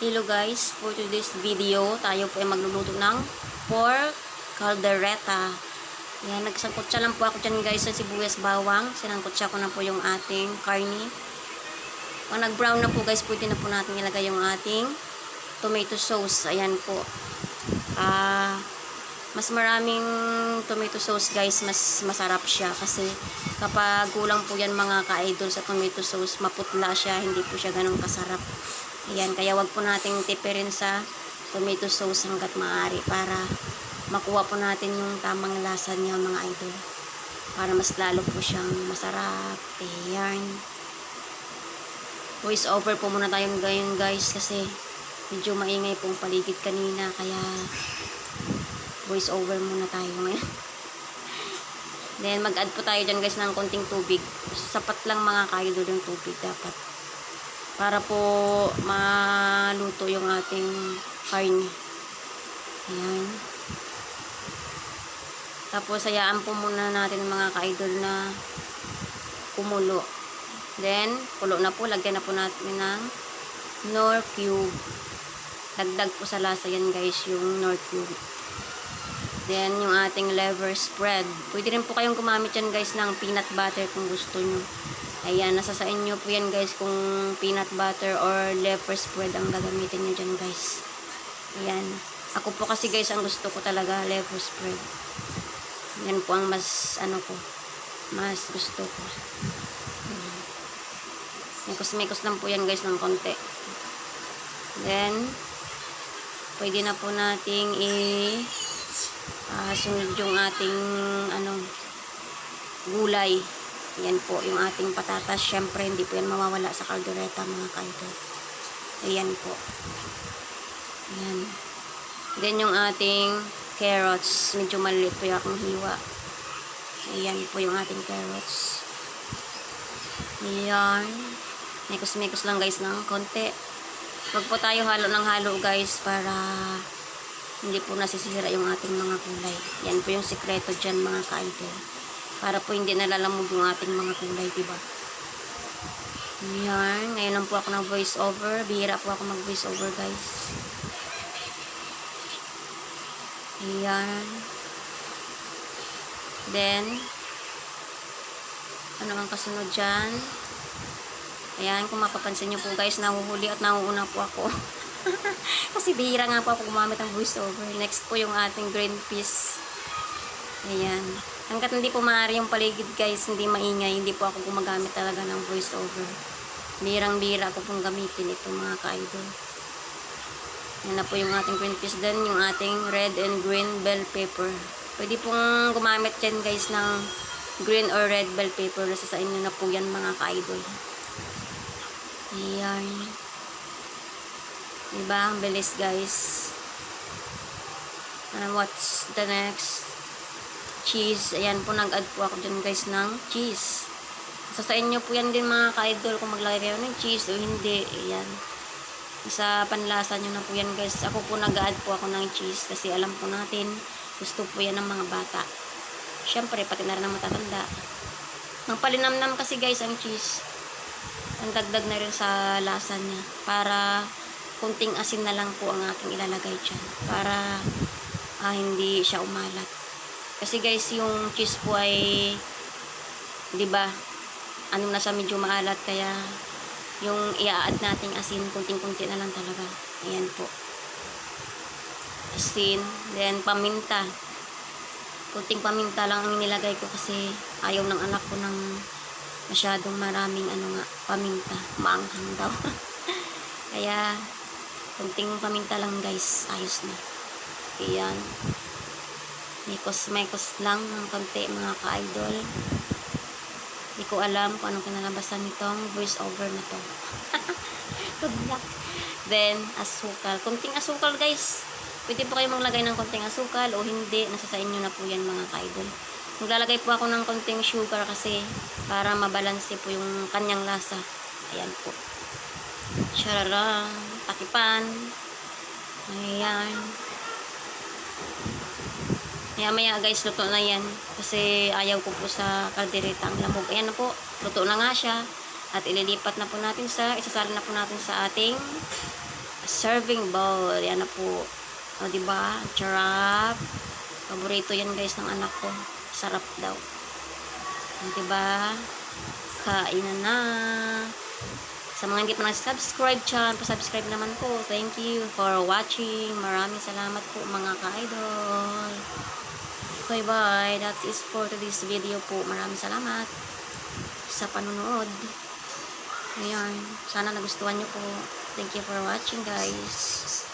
Hello guys, for today's video, tayo po ay magluluto ng pork caldereta. Yan, nagsangkotsa lang po ako dyan guys sa sibuyas bawang. Sinangkotsa ko na po yung ating karni. Pag nag-brown na po guys, pwede na po natin ilagay yung ating tomato sauce. Ayan po. Ah, mas maraming tomato sauce guys, mas masarap siya kasi kapag kulang po yan mga ka-idol sa tomato sauce, maputla siya, hindi po siya ganun kasarap. Ayan, kaya wag po nating tipirin sa tomato sauce hanggat maaari para makuha po natin yung tamang lasa niya mga idol. Para mas lalo po siyang masarap. Ayan. Voice over po muna tayo ngayon guys kasi medyo maingay pong paligid kanina kaya voice over muna tayo ngayon. Then mag-add po tayo dyan guys ng konting tubig. Sapat lang mga kaidol yung tubig dapat para po maluto yung ating karne. Ayan. Tapos, hayaan po muna natin mga ka-idol na kumulo. Then, kulo na po. Lagyan na po natin ng nor cube. Dagdag po sa lasa yan guys, yung nor cube. Then, yung ating liver spread. Pwede rin po kayong gumamit yan guys ng peanut butter kung gusto nyo. Ayan, nasa sa inyo po yan guys kung peanut butter or liver spread ang gagamitin nyo dyan guys. Ayan. Ako po kasi guys, ang gusto ko talaga liver spread. Yan po ang mas, ano ko, mas gusto ko. Mikos-mikos lang po yan guys ng konti. Then, pwede na po nating i ah, sunod yung ating ano gulay. Yan po, yung ating patatas. Syempre, hindi po yan mawawala sa kaldereta, mga kaidol. Ayan po. Ayan. Then, yung ating carrots. Medyo maliit po yung aking hiwa. Ayan po yung ating carrots. Ayan. Mikos-mikos lang guys ng konti. Huwag po tayo halo ng halo guys para hindi po nasisira yung ating mga kulay. Yan po yung sikreto dyan mga kaidol para po hindi nalalamog yung ating mga kulay, diba? Ayan, ngayon lang po ako ng voice over. Bihira po ako mag voice over, guys. Ayan. Then, ano ang kasunod dyan? Ayan, kung mapapansin nyo po guys, nahuhuli at nahuuna po ako. Kasi bihira nga po ako gumamit ng voice over. Next po yung ating green peas. Ayan. Hanggat hindi po maaari yung paligid guys, hindi maingay, hindi po ako gumagamit talaga ng voice over. Birang-bira ko pong gamitin ito mga ka-idol. Yan na po yung ating green peas din, yung ating red and green bell pepper. Pwede pong gumamit yan guys ng green or red bell pepper. Nasa sa inyo na po yan mga ka-idol. Ayan. Diba? Ang bilis guys. And what's the next? Cheese. Ayan po, nag-add po ako dyan guys ng cheese. So, sa inyo po yan din mga ka-idol kung maglagay kayo ng cheese o hindi. Ayan. Sa panlasa nyo na po yan guys. Ako po nag-add po ako ng cheese kasi alam po natin gusto po yan ng mga bata. Siyempre, pati na rin ang matatanda. Ang palinamnam kasi guys ang cheese. Ang dagdag na rin sa lasa niya. Para kunting asin na lang po ang aking ilalagay dyan. Para ah, hindi siya umalat. Kasi guys, yung cheese po ay 'di ba? Ano na siya medyo maalat kaya yung i-add nating asin kunting-kunti na lang talaga. Ayan po. Asin, then paminta. Kunting paminta lang ang nilagay ko kasi ayaw ng anak ko ng masyadong maraming ano nga, paminta. Maanghang daw. kaya kunting paminta lang guys, ayos na. Ayan. Mikos-mikos lang ng konti mga ka-idol. Hindi ko alam kung anong kinalabasan nitong voice over na to. Good luck. Then, asukal. Kunting asukal guys. Pwede po kayo maglagay ng konting asukal o hindi. Nasa sa inyo na po yan mga ka-idol. Maglalagay po ako ng konting sugar kasi para mabalanse po yung kanyang lasa. Ayan po. Chararang. Takipan. Ayan. Maya maya guys, luto na yan. Kasi ayaw ko po sa kaldereta ang lamog. Ayan na po, luto na nga siya. At ililipat na po natin sa, isasala na po natin sa ating serving bowl. Yan na po. O, diba? Charap. Paborito yan guys ng anak ko. Sarap daw. O, diba? Kainan na. Sa mga hindi pa nag-subscribe dyan, pa-subscribe naman po. Thank you for watching. Maraming salamat po mga ka-idol. Okay, bye. That is for today's video po. Maraming salamat sa panunood. Ayan. Sana nagustuhan nyo po. Thank you for watching, guys.